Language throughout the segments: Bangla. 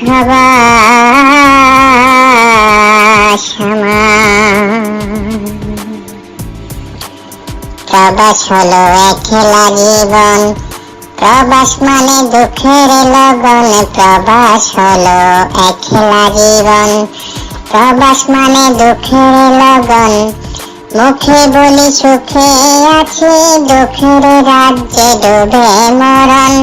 প্রবাস হলো একলা জীবন প্রবাস মানে দুঃখের লগন, প্রবাস হলো একলা জীবন। প্রবাস মানে দুঃখের লগন, মুখে বলি সুখে আছি, দুঃখের রাজ্যে ডুবে মরণ।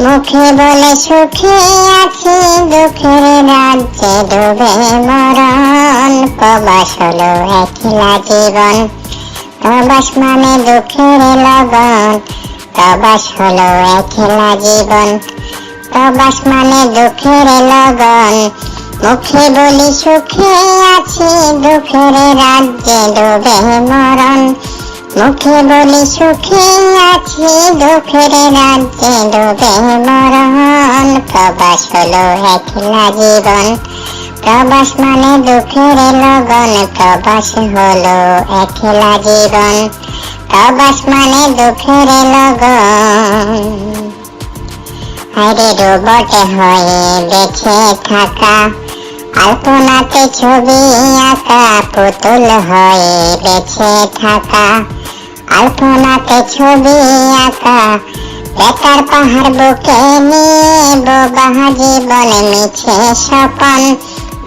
মুখে বলে সুখে আছি, দুঃখের রাজ্যে ডুবে মরণ। প্রবাস হলো একলা জীবন। প্রবাস মানে দুঃখের লগন। প্রবাস হলো একলা জীবন। প্রবাস মানে দুঃখের লগন। মুখে বলি সুখে আছি, দুঃখের রাজ্যে ডুবে মরণ। মুখে বলি সুখে আছি, দুঃখের রাজ্যে ডুবে মরণ। প্রবাস হলো একলা জীবন। প্রবাস মানে দুঃখের লগন, প্রবাস হলো একলা জীবন। প্রবাস মানে দুঃখের লগন। আরে রোবট হয়ে দেখে থাকা, আলপনাতে ছবি আঁকা, পুতুল হয়ে বেঁচে থাকা। আলপনাতে ছবি আঁকা বেতার পাহাড় বুকে নিয়ে বোবা জীবন মিছে স্বপন।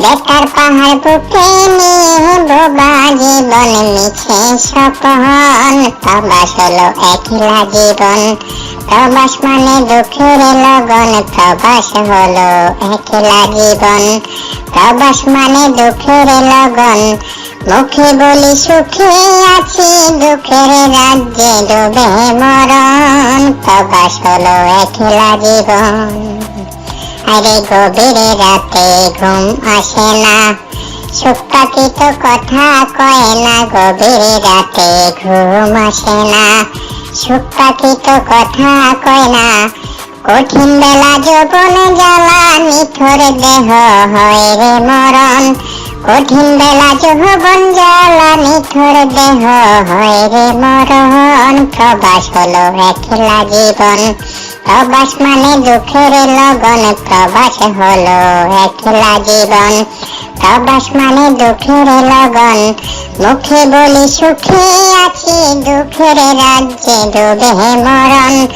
বেতার পাহাড় বুকে নিয়ে বোবা জীবন মিছে স্বপন। প্রবাস হলো একলা জীবন প্রবাস মানে দুঃখের লগন প্রবাস হলো একলা জীবন। প্রবাস মানে দুঃখের লগন মুখে বলি সুখে আছি, দুঃখের রাজ্যে ডুবে মরণ প্রবাস হলো একলা জীবন। আরে গভীর রাতে ঘুম আসে না পাখি কথা কয় না, গভীর রাতে ঘুম আসে না পাখি কথা কয় না। কঠিন বেলা যৌবন জ্বালা, নিথর দেহ হয় রে মরণ কঠিন বেলা যৌবন জ্বালা নিথর দেহ হয় রে মরণ প্রবাস হলো একলা জীবন। প্রবাস মানে দুঃখের লগন, প্রবাস হলো একলা জীবন। প্রবাস মানে দুঃখের লগন। মুখে বলি সুখে আছি, দুঃখের রাজ্যে ডুবে মরণ।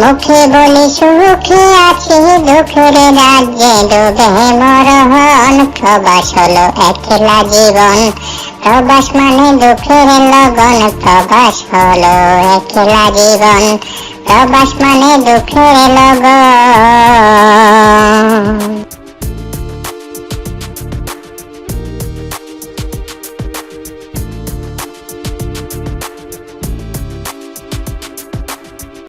মুখে বলি, সুখে আছি দুঃখের রাজ্যে ডুবে মরহন। প্রবাস হলো একলা জীবন, প্রবাস মানে দুঃখের লগন। প্রবাস হলো একলা জীবন, প্রবাস মানে দুঃখের লগন।